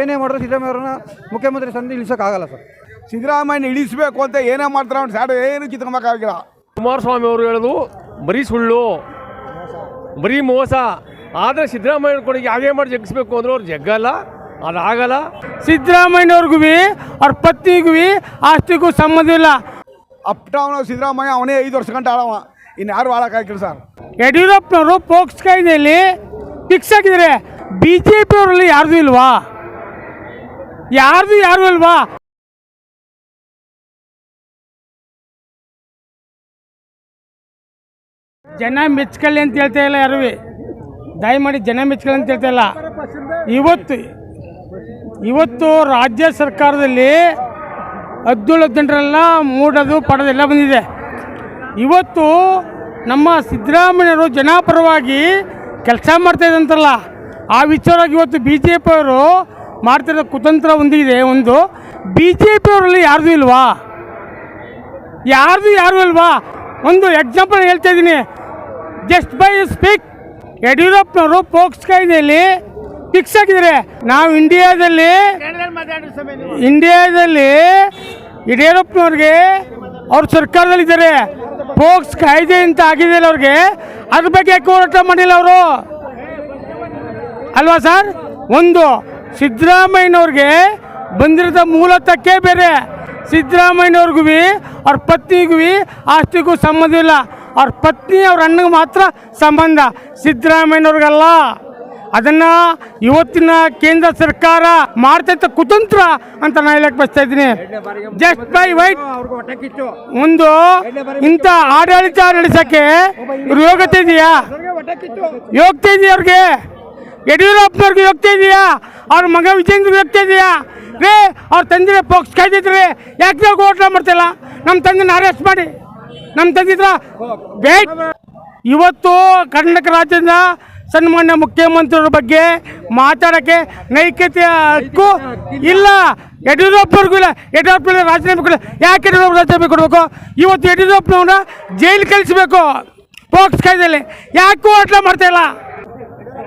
ಏನೇ ಮಾಡಿದ್ರು ಸಿದ್ದರಾಮಯ್ಯ ಅವ್ರನ್ನ ಮುಖ್ಯಮಂತ್ರಿ ಸಂದಿ ಇಳಿಸೋಕ್ಕಾಗಲ್ಲ ಸರ್. ಸಿದ್ದರಾಮಯ್ಯ ಇಳಿಸಬೇಕು ಅಂತ ಏನೇ ಮಾಡ್ತಾರೆ ಅವ್ನು ಸ್ಯಾಡ್ ಏನು ಕಿತ್ಕೊಬೇಕಾಗಿಲ್ಲ ಕುಮಾರಸ್ವಾಮಿ ಅವರು ಹೇಳೋದು ಬರೀ ಸುಳ್ಳು ಬರೀ ಮೋಸ. ಆದರೆ ಸಿದ್ದರಾಮಯ್ಯ ಕೊಡಿ ಹಾಗೇ ಮಾಡಿ ಜಗ್ಗಿಸ್ಬೇಕು ಅಂದ್ರೆ ಅವ್ರು ಜಗ್ಗಲ್ಲ ಅದಾಗಲ್ಲ. ಸಿದ್ದರಾಮಯ್ಯವ್ರಿಗೂ ಅವ್ರ ಪತ್ನಿಗೂ ಆಸ್ತಿಗೂ ಸಂಬಂಧ ಇಲ್ಲ. ಅಪ್ ಟೌನ್ ಸಿದ್ದರಾಮಯ್ಯ ಅವನೇ ಐದು ವರ್ಷ ಗಂಟೆ ಆಡವ ಇನ್ನು ಯಾರು ಆಳಕ್ಕಾಗಿಲ್ಲ ಸರ್. ಯಡಿಯೂರಪ್ಪನವರು ಪೋಕ್ಸ್ ಕಾಯ್ದೆಯಲ್ಲಿ ಫಿಕ್ಸ್ ಆಗಿದ್ದಾರೆ. ಬಿ ಜೆ ಪಿಯವರಲ್ಲಿ ಯಾರ್ದು ಇಲ್ವಾ? ಯಾರ್ದು ಯಾರು ಅಲ್ವಾ? ಜನ ಮೆಚ್ಕೊಳ್ಳಿ ಅಂತ ಹೇಳ್ತಾ ಇಲ್ಲ ಯಾರು? ದಯಮಾಡಿ ಜನ ಮೆಚ್ಕೊಳ್ಳಿ ಅಂತ ಹೇಳ್ತಾ ಇಲ್ಲ. ಇವತ್ತು ಇವತ್ತು ರಾಜ್ಯ ಸರ್ಕಾರದಲ್ಲಿ ಹದಿನೇಳು ಹದಿನೆಂಟರೆಲ್ಲ ಮೂಡೋದು ಪಡೋದೆಲ್ಲ ಬಂದಿದೆ. ಇವತ್ತು ನಮ್ಮ ಸಿದ್ದರಾಮಯ್ಯವರು ಜನಪರವಾಗಿ ಕೆಲಸ ಮಾಡ್ತಾ ಇದ್ದಂತಲ್ಲ ಆ ವಿಚಾರವಾಗಿ ಇವತ್ತು ಬಿ ಜೆ ಪಿಯವರು ಮಾಡ್ತಿರೋ ಕುತಂತ್ರ ಒಂದಿದೆ, ಒಂದು ಬಿ ಜೆ ಪಿಯವರಲ್ಲಿ ಯಾರ್ದು ಇಲ್ವಾ? ಯಾರ್ದು ಯಾರು ಇಲ್ವಾ? ಒಂದು ಎಕ್ಸಾಂಪಲ್ ಹೇಳ್ತಾ ಇದ್ದೀನಿ. ಜಸ್ಟ್ ಬೈ ಸ್ಪೀಕ್ ಯಡಿಯೂರಪ್ಪನವರು ಪೋಕ್ಸ್ ಕಾಯ್ದೆಯಲ್ಲಿ ಫಿಕ್ಸ್ ಆಗಿದ್ದಾರೆ. ನಾವು ಇಂಡಿಯಾದಲ್ಲಿ ಇಂಡಿಯಾದಲ್ಲಿ ಯಡಿಯೂರಪ್ಪನವ್ರಿಗೆ ಅವ್ರ ಸರ್ಕಾರದಲ್ಲಿದ್ದಾರೆ. ಪೋಕ್ಸ್ ಕಾಯ್ದೆ ಅಂತ ಆಗಿದೆ ಅವ್ರಿಗೆ. ಅದ್ರ ಬಗ್ಗೆ ಹೋರಾಟ ಮಾಡಿಲ್ಲ ಅವರು. ಅಲ್ವಾ ಸರ್? ಒಂದು ಸಿದ್ದರಾಮಯ್ಯನವ್ರಿಗೆ ಬಂದಿರೋದ ಮೂಲತಕ್ಕೆ ಬೇರೆ. ಸಿದ್ದರಾಮಯ್ಯನವ್ರಿಗೂ ಅವ್ರ ಪತ್ನಿಗೂ ಆಸ್ತಿಗೂ ಸಂಬಂಧ ಇಲ್ಲ. ಅವ್ರ ಪತ್ನಿ, ಅವ್ರ ಅಣ್ಣಗೆ ಮಾತ್ರ ಸಂಬಂಧ. ಸಿದ್ದರಾಮಯ್ಯನವ್ರಿಗಲ್ಲ. ಅದನ್ನು ಇವತ್ತಿನ ಕೇಂದ್ರ ಸರ್ಕಾರ ಮಾಡ್ತಂಥ ಕುತಂತ್ರ ಅಂತ ನಾನು ಹೇಳಕ್ ಬಯಸ್ತಾ ಇದ್ದೀನಿ. ಜಸ್ಟ್ ಬೈ ವೈಟ್ ಒಂದು ಇಂಥ ಆಡಳಿತ ನಡೆಸೋಕ್ಕೆ ಇವ್ರು ಯೋಗ್ಯತೆ ಇದೆಯಾ? ಯೋಗ್ಯತೆ ಇದೆಯಾ ಅವ್ರಿಗೆ? ಯಡಿಯೂರಪ್ಪನವ್ರಿಗೆ ಯೋಗ್ಯತೆ ಇದೆಯಾ? ಅವ್ರ ಮಗ ವಿಜೇಂದ್ರ ವ್ಯಕ್ತಿ ಇದೆಯಾ? ರೇ ಅವ್ರ ತಂದೆ ಪೋಕ್ಸ್ ಕಾಯ್ದಿದ್ರೆ ಯಾಕೆ ಹೋಟ್ಲ ಮಾಡ್ತಿಲ್ಲ? ನಮ್ಮ ತಂದೆನ ಅರೆಸ್ಟ್ ಮಾಡಿ. ನಮ್ಮ ತಂದಿದ್ರ ಬೇಟ್. ಇವತ್ತು ಕರ್ನಾಟಕ ರಾಜ್ಯದ ಸನ್ಮಾನ್ಯ ಮುಖ್ಯಮಂತ್ರಿಯವ್ರ ಬಗ್ಗೆ ಮಾತಾಡೋಕ್ಕೆ ನೈತಿಕತೆ ಹಕ್ಕು ಇಲ್ಲ. ಯಡಿಯೂರಪ್ಪವ್ರಿಗೂ ಇಲ್ಲ. ಯಡಿಯೂರಪ್ಪ ರಾಜೀನಾಮೆ ಕೊಡಲ್ಲ ಯಾಕೆ ಯಡಿಯೂರಪ್ಪ ರಾಜೀನಾಮೆ ಕೊಡಬೇಕು? ಇವತ್ತು ಯಡಿಯೂರಪ್ಪನವ್ರನ್ನ ಜೈಲು ಕಳಿಸ್ಬೇಕು ಪೋಕ್ಸ್ ಕಾಯ್ದೆಯಲ್ಲಿ. ಯಾಕೆ ಹೋಟ್ಲ ಮಾಡ್ತಾ ಇಲ್ಲ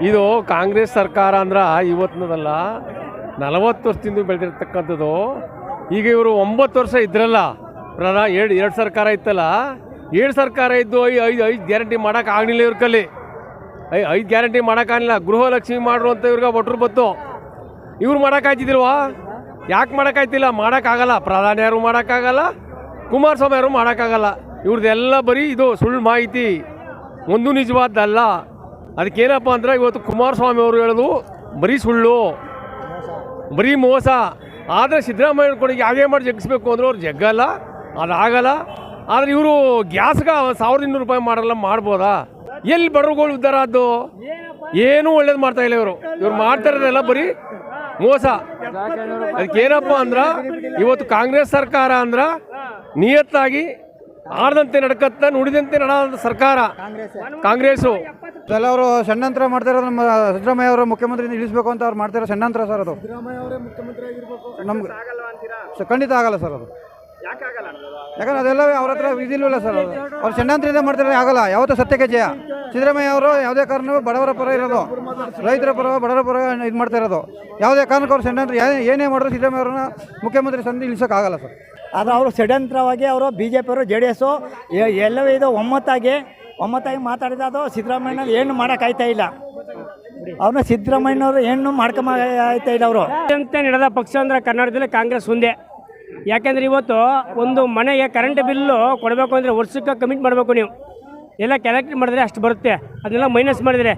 ಇದು ಕಾಂಗ್ರೆಸ್ ಸರ್ಕಾರ ಅಂದ್ರೆ ಇವತ್ತಿನದಲ್ಲ ನಲವತ್ತು ವರ್ಷದಿಂದ ಬೆಳೆದಿರ್ತಕ್ಕಂಥದ್ದು. ಈಗ ಇವರು ಒಂಬತ್ತು ವರ್ಷ ಇದ್ರಲ್ಲ. ಪ್ರಧಾನ ಎರಡು ಎರಡು ಸರ್ಕಾರ ಇತ್ತಲ್ಲ. ಏಳು ಸರ್ಕಾರ ಇದ್ದು ಐ, ಐದು ಐದು ಗ್ಯಾರಂಟಿ ಮಾಡೋಕೆ ಆಗಲಿಲ್ಲ ಇವ್ರ ಕಲ್ಲಿ ಐ, ಐದು ಗ್ಯಾರಂಟಿ ಮಾಡೋಕ್ಕಾಗಲಿಲ್ಲ ಗೃಹಲಕ್ಷ್ಮಿ ಮಾಡ್ರು ಇವ್ರಿಗೆ ಒಟ್ರು ಬತ್ತು. ಇವ್ರು ಮಾಡೋಕ್ಕಾಯ್ತಿದಿಲ್ವಾ ಯಾಕೆ ಮಾಡೋಕ್ಕಾಯ್ತಿಲ್ಲ ಮಾಡೋಕ್ಕಾಗಲ್ಲ ಪ್ರಧಾನಿ ಯಾರು ಮಾಡೋಕ್ಕಾಗಲ್ಲ ಕುಮಾರಸ್ವಾಮಿ ಯಾರು ಮಾಡೋಕ್ಕಾಗಲ್ಲ ಇವ್ರದ್ದೆಲ್ಲ ಬರೀ ಇದು ಸುಳ್ಳು ಮಾಹಿತಿ. ಒಂದು ನಿಜವಾದ್ದಲ್ಲ ಅದಕ್ಕೇನಪ್ಪ ಅಂದ್ರೆ ಇವತ್ತು ಕುಮಾರಸ್ವಾಮಿ ಅವರು ಹೇಳೋದು, ಬರೀ ಸುಳ್ಳು, ಬರೀ ಮೋಸ. ಆದರೆ ಸಿದ್ದರಾಮಯ್ಯ ಕೊಡಿಗೆ ಯಾವೇ ಮಾಡಿ ಜಗ್ಗಿಸ್ಬೇಕು ಅಂದ್ರೆ ಅವ್ರು ಜಗ್ಗಲ್ಲ, ಅದಾಗಲ್ಲ. ಆದರೆ ಇವರು ಗ್ಯಾಸ್ಗೆ ಸಾವಿರದ ಇನ್ನೂರು ರೂಪಾಯಿ ಮಾಡಲ್ಲ, ಮಾಡ್ಬೋದಾ? ಎಲ್ಲಿ ಬಡವರುಗಳು ಉದ್ಧಾರ ಅದು ಏನೂ ಒಳ್ಳೇದು ಮಾಡ್ತಾ ಇಲ್ಲ ಇವರು. ಇವ್ರು ಮಾಡ್ತಾ ಇರೋದೆಲ್ಲ ಬರೀ ಮೋಸ. ಅದಕ್ಕೇನಪ್ಪ ಅಂದ್ರೆ ಇವತ್ತು ಕಾಂಗ್ರೆಸ್ ಸರ್ಕಾರ ಅಂದ್ರೆ ನಿಯತ್ತಾಗಿ ಆಡದಂತೆ ನಡ್ಕತ್ತ, ನುಡಿದಂತೆ ನಡ ಸರ್ಕಾರ. ಕಾಂಗ್ರೆಸ್ಸು ಎಲ್ಲ ಅವರು ಷಡ್ಯಂತ್ರ ಮಾಡ್ತಾ ಇರೋದು ನಮ್ಮ ಸಿದ್ದರಾಮಯ್ಯ ಅವರು ಮುಖ್ಯಮಂತ್ರಿ ಇಳಿಸಬೇಕು ಅಂತ ಅವ್ರು ಮಾಡ್ತಾರೆ ಷಡ್ಯಂತ್ರ ಸರ್ ಅದು. ನಮ್ಗೆ ಸ- ಖಂಡಿತ ಆಗಲ್ಲ ಸರ್ ಅದು. ಯಾಕಂದ್ರೆ ಅದೆಲ್ಲ ಅವ್ರ ಹತ್ರ ಇದಿಲ್ವಲ್ಲ ಸರ್ ಅದು. ಅವ್ರು ಷಡ್ಯಂತ್ರದಿಂದ ಮಾಡ್ತಾರೆ ಆಗಲ್ಲ? ಯಾವತ್ತೂ ಸತ್ಯಕ್ಕೆ ಜಯ. ಸಿದ್ದರಾಮಯ್ಯ ಅವರು ಯಾವುದೇ ಕಾರಣವೂ ಬಡವರ ಪರ ಇರೋದು. ರೈತರ ಪರ ಬಡವರ ಪರ ಇದು ಮಾಡ್ತಾ ಇರೋದು. ಯಾವುದೇ ಕಾರಣಕ್ಕೆ ಅವ್ರು ಷಡ್ಯಂತ್ರ ಏನೇ- ಏನೇ ಮಾಡಿದ್ರು ಸಿದ್ದರಾಮಯ್ಯ ಅವ್ರನ್ನ ಮುಖ್ಯಮಂತ್ರಿ ಸಂಧಿ ಇಳಿಸೋಕ್ಕಾಗಲ್ಲ ಸರ್. ಆದರೆ ಅವರು ಷಡ್ಯಂತ್ರವಾಗಿ ಅವರು ಬಿ ಜೆ ಪಿಯವರು ಜೆ ಡಿ ಎಸ್ಸು ಎಲ್ಲವೂ ಇದು ಒಮ್ಮತ್ತಾಗಿ ಒಮ್ಮತ್ತಾಗಿ ಮಾತಾಡಿದ ಅದು ಸಿದ್ದರಾಮಯ್ಯ ಏನು ಮಾಡೋಕ್ಕಾಯ್ತಾ ಇಲ್ಲ. ಅವ್ರನ್ನ ಸಿದ್ದರಾಮಯ್ಯನವರು ಏನು ಮಾಡ್ಕೊಂಬ ಆಯ್ತಾ ಇಲ್ಲ ಅವರು. ಅಂತ ನಡೆದ ಪಕ್ಷ ಅಂದರೆ ಕರ್ನಾಟಕದಲ್ಲಿ ಕಾಂಗ್ರೆಸ್ ಒಂದೇ. ಯಾಕೆಂದರೆ ಇವತ್ತು ಒಂದು ಮನೆಗೆ ಕರೆಂಟ್ ಬಿಲ್ಲು ಕೊಡಬೇಕು ಅಂದರೆ ವರ್ಷಕ್ಕೆ ಕಮಿಟ್ ಮಾಡಬೇಕು ನೀವು. ಎಲ್ಲ ಕ್ಯಾಲ್ಕುಲೇಟ್ ಮಾಡಿದ್ರೆ ಅಷ್ಟು ಬರುತ್ತೆ. ಅದನ್ನೆಲ್ಲ ಮೈನಸ್ ಮಾಡಿದರೆ.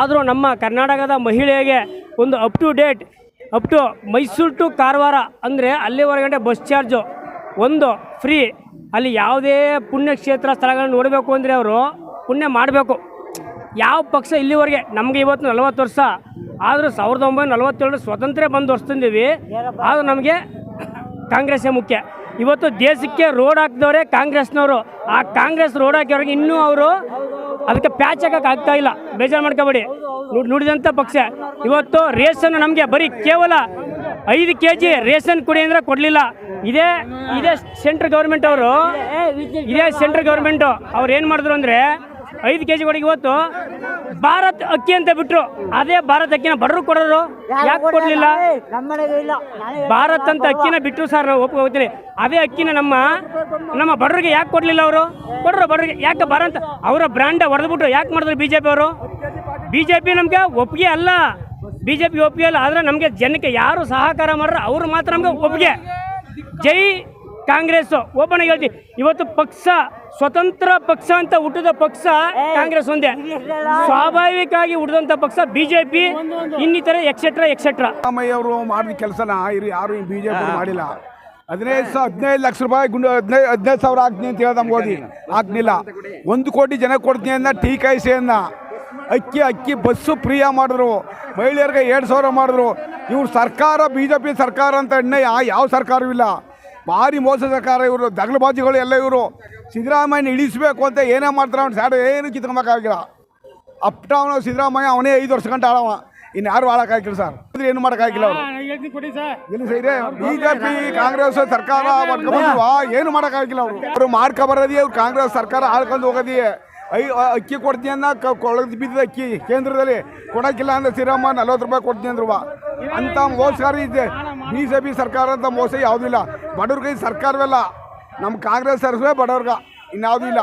ಆದರೂ ನಮ್ಮ ಕರ್ನಾಟಕದ ಮಹಿಳೆಗೆ ಒಂದು up to date up to Mysuru to Karwar ಅಂದರೆ ಅಲ್ಲಿವರೆಗಂటే ಬಸ್ ಚಾರ್ಜು ಒಂದು ಫ್ರೀ ಅಲ್ಲಿ ಯಾವುದೇ ಪುಣ್ಯಕ್ಷೇತ್ರ ಸ್ಥಳಗಳನ್ನ ನೋಡಬೇಕು ಅಂದರೆ ಅವರು ಪುಣ್ಯ ಮಾಡಬೇಕು. ಯಾವ ಪಕ್ಷ ಇಲ್ಲಿವರೆಗೆ, ನಮಗೆ ಇವತ್ತು ನಲವತ್ತು ವರ್ಷ, ಆದರೂ ಸಾವಿರದ ಒಂಬೈನೂರ ನಲವತ್ತೇಳರ ಸ್ವಾತಂತ್ರ್ಯ ಬಂದು ವರ್ಷದಿಂದೀವಿ ಆದರೂ ನಮಗೆ ಕಾಂಗ್ರೆಸ್ಸೇ ಮುಖ್ಯ. ಇವತ್ತು ದೇಶಕ್ಕೆ ರೋಡ್ ಹಾಕಿದವರೇ ಕಾಂಗ್ರೆಸ್ನವರು. ಆ ಕಾಂಗ್ರೆಸ್ ರೋಡ್ ಹಾಕಿದವ್ರಿಗೆ ಇನ್ನೂ ಅವರು ಅದಕ್ಕೆ ಪ್ಯಾಚ್ ಹಾಕಕ್ಕೆ ಆಗ್ತಾ ಇಲ್ಲ. ಬೇಜಾರು ಮಾಡ್ಕೋಬೇಡಿ. ನುಡ್- ನುಡಿದಂಥ ಪಕ್ಷ. ಇವತ್ತು ರೇಷನ್ ನಮಗೆ ಬರೀ ಕೇವಲ ಐದು ಕೆ ಜಿ ರೇಷನ್ ಕೊಡಿ ಅಂದರೆ ಕೊಡಲಿಲ್ಲ. ಇದೇ ಇದೇ ಸೆಂಟ್ರಲ್ ಗೌರ್ಮೆಂಟ್ ಅವರು. ಇದೇ ಸೆಂಟ್ರಲ್ ಗೌರ್ಮೆಂಟು ಅವ್ರು ಏನು ಮಾಡಿದ್ರು ಅಂದರೆ ಐದು ಕೆ ಜಿಗಳಿಗೆ ಇವತ್ತು ಭಾರತ್ ಅಕ್ಕಿ ಅಂತ ಬಿಟ್ರು. ಅದೇ ಭಾರತ್ ಅಕ್ಕಿನ ಬಡ್ರು ಕೊಡೋರು. ಯಾಕೆ ಕೊಡಲಿಲ್ಲ? ಭಾರತ್ ಅಂತ ಅಕ್ಕಿನ ಬಿಟ್ಟರು ಸರ್ ನಾವು ಒಪ್ಕೋತೀನಿ ಅದೇ ಅಕ್ಕಿನ ನಮ್ಮ ನಮ್ಮ ಬಡ್ರಿಗೆ ಯಾಕೆ ಕೊಡಲಿಲ್ಲ ಅವರು? ಕೊಡ್ರು ಬಡವರಿಗೆ ಯಾಕೆ ಭಾರತ್ ಅವರ ಬ್ರ್ಯಾಂಡ್ ಹೊಡೆದ್ಬಿಟ್ಟು ಯಾಕೆ ಮಾಡಿದ್ರು ಬಿ ಜೆ ಪಿ ಅವರು? ಬಿ ಜೆ ಪಿ ನಮಗೆ ಒಪ್ಪಿಗೆ ಅಲ್ಲ. ಬಿ ಜೆ ಪಿ ಒಪ್ಪಿಗೆ ಅಲ್ಲ. ಆದರೆ ನಮಗೆ ಜನಕ್ಕೆ ಯಾರು ಸಹಕಾರ ಮಾಡ್ರೆ ಅವರು ಮಾತ್ರ ನಮಗೆ ಒಪ್ಪಿಗೆ. ಜೈ ಕಾಂಗ್ರೆಸ್. ಓಪನ್ ಆಗಿ ಹೇಳ್ತೀವಿ ಇವತ್ತು ಪಕ್ಷ ಸ್ವತಂತ್ರ ಪಕ್ಷ ಅಂತ ಹುಟ್ಟಿದ ಪಕ್ಷ ಕಾಂಗ್ರೆಸ್ ಒಂದೇ. ಸ್ವಾಭಾವಿಕವಾಗಿ ಹುಟ್ಟಿದಂಥ ಪಕ್ಷ ಬಿಜೆಪಿ ಇನ್ನಿತರ ಎಕ್ಸೆಟ್ರಾ ಎಕ್ಸೆಟ್ರಾ ಸಿದ್ದರಾಮಯ್ಯ ಅವರು ಮಾಡಿದ ಕೆಲಸನ ಇರು ಯಾರು ಬಿಜೆಪಿ ಜೆ ಪಿ ಮಾಡಿಲ್ಲ. ಹದಿನೈದು ಸಾವಿರ ಹದಿನೈದು ಲಕ್ಷ ರೂಪಾಯಿ ಗುಂಡು ಹದಿನೈದು ಹದಿನೈದು ಸಾವಿರ ಹಾಕ್ತೀನಿ ಅಂತ ಹೇಳ್ದಂಗೆ ಓದಿ ಹಾಕ್ಲಿಲ್ಲ. ಒಂದು ಕೋಟಿ ಜನ ಕೊಡ್ತೀನಿ ಅನ್ನ ಟೀ ಕಾಯಿಸೆಯನ್ನ ಅಕ್ಕಿ ಅಕ್ಕಿ ಬಸ್ಸು ಫ್ರೀಯ ಮಾಡಿದ್ರು. ಮಹಿಳೆಯರಿಗೆ ಎರಡು ಸಾವಿರ ಮಾಡಿದ್ರು. ಇವ್ರು ಸರ್ಕಾರ ಬಿ ಜೆ ಪಿ ಸರ್ಕಾರ ಅಂತ ಎಣ್ಣೆ ಯಾ- ಯಾವ ಸರ್ಕಾರವಿಲ್ಲ ಭಾರಿ ಮೋಸ ಸರ್ಕಾರ ಇವರು ದಗಲಬಾಜಿಗಳು ಎಲ್ಲ ಇವರು. ಸಿದ್ದರಾಮಯ್ಯನ ಇಳಿಸ್ಬೇಕು ಅಂತ ಏನೇ ಮಾಡ್ತಾರೆ ಅವ್ನು ಸ್ಯಾಡ ಏನು ಕಿತ್ಕೊಬೇಕಾಗಿಲ್ಲ ಅಪ್ ಟೌನ್ ಸಿದ್ದರಾಮಯ್ಯ ಅವನೇ ಐದು ವರ್ಷ ಗಂಟೆ ಆಳವ. ಇನ್ನು ಯಾರು ಆಳಕ್ಕಾಗಿಲ್ಲ ಸರ್. ಅಂದ್ರೆ ಏನು ಮಾಡೋಕ್ಕಾಗಿಲ್ಲ ಅವರು. ಎಲ್ಲಿ ಜೆ ಬಿಜೆಪಿ ಕಾಂಗ್ರೆಸ್ ಸರ್ಕಾರ ಏನು ಮಾಡೋಕ್ಕಾಗಿಲ್ಲ ಅವರು. ಅವರು ಮಾಡ್ಕೊಬರೋದೇ ಅವ್ರು ಕಾಂಗ್ರೆಸ್ ಸರ್ಕಾರ ಆಳ್ಕೊಂಡು ಹೋಗೋದೇ ಐ ಅಕ್ಕಿ ಕೊಡ್ತೀನಿ ಅನ್ನ ಕೊಳಗೆ ಬಿದ್ದ ಅಕ್ಕಿ. ಕೇಂದ್ರದಲ್ಲಿ ಕೊಡೋಕ್ಕಿಲ್ಲ ಅಂದ್ರೆ ಸಿರಮ್ಮ ನಲ್ವತ್ತು ರೂಪಾಯಿ ಕೊಡ್ತೀನಿ ಅಂದ್ರುವ ಅಂಥ ಮೋಸಗಾರಿ ಇದೆ ಬಿ ಜೆ ಪಿ ಸರ್ಕಾರ ಅಂತ ಮೋಸ ಯಾವುದೂ ಇಲ್ಲ. ಬಡವ್ರಿಗೆ ಸರ್ಕಾರವೆಲ್ಲ ನಮ್ಮ ಕಾಂಗ್ರೆಸ್ ಸರ್ಕಾರವೇ ಬಡವ್ರಿಗೆ. ಇನ್ಯಾವುದೂ ಇಲ್ಲ.